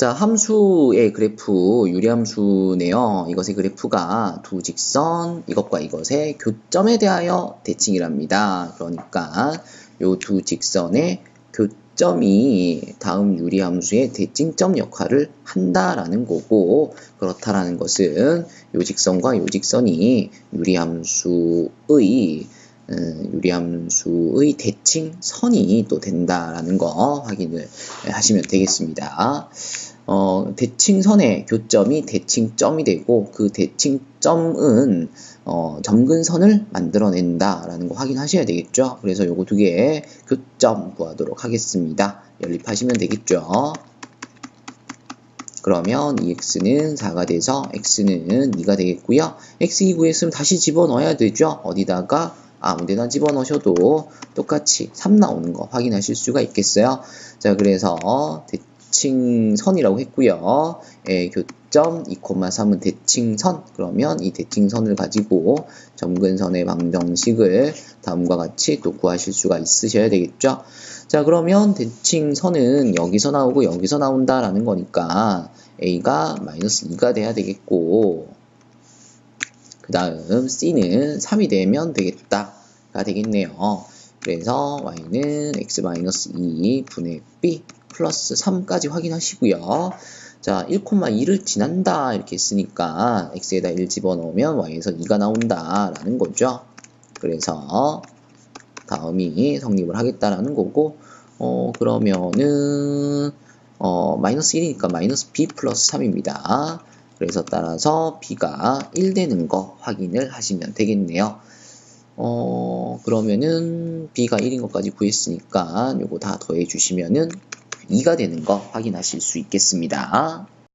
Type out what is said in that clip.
자, 함수의 그래프, 유리함수네요. 이것의 그래프가 두 직선, 이것과 이것의 교점에 대하여 대칭이랍니다. 그러니까 요 두 직선의 교점이 다음 유리함수의 대칭점 역할을 한다라는 거고 그렇다라는 것은 요 직선과 요 직선이 유리함수의 음, 유리함수의 대칭 선이 또 된다라는 거 확인을 하시면 되겠습니다. 어, 대칭선의 교점이 대칭점이 되고 그 대칭점은 어, 점근선을 만들어낸다라는 거 확인하셔야 되겠죠. 그래서 요거 두 개의 교점 구하도록 하겠습니다. 연립하시면 되겠죠. 그러면 이 x는 4가 돼서 x는 2가 되겠고요. x2 구했으면 다시 집어넣어야 되죠. 어디다가 아무데나 집어넣으셔도 똑같이 3 나오는 거 확인하실 수가 있겠어요. 자, 그래서 대칭선이라고 했고요. 예, 교점 2,3은 대칭선. 그러면 이 대칭선을 가지고 점근선의 방정식을 다음과 같이 또 구하실 수가 있으셔야 되겠죠. 자, 그러면 대칭선은 여기서 나오고 여기서 나온다라는 거니까 a가 마이너스 2가 돼야 되겠고 그 다음 c는 3이 되면 되겠다가 되겠네요. 그래서 y는 x-2 분의 b 플러스 3까지 확인하시고요. 자, 1,2를 지난다 이렇게 했으니까 x에다 1 집어넣으면 y에서 2가 나온다라는 거죠. 그래서 다음이 성립을 하겠다라는 거고 어 그러면은 어 마이너스 1이니까 마이너스 b 플러스 3입니다. 그래서 따라서 b가 1 되는 거 확인을 하시면 되겠네요. 어, 그러면은 b가 1인 것까지 구했으니까 요거 다 더해 주시면은 2가 되는 거 확인하실 수 있겠습니다.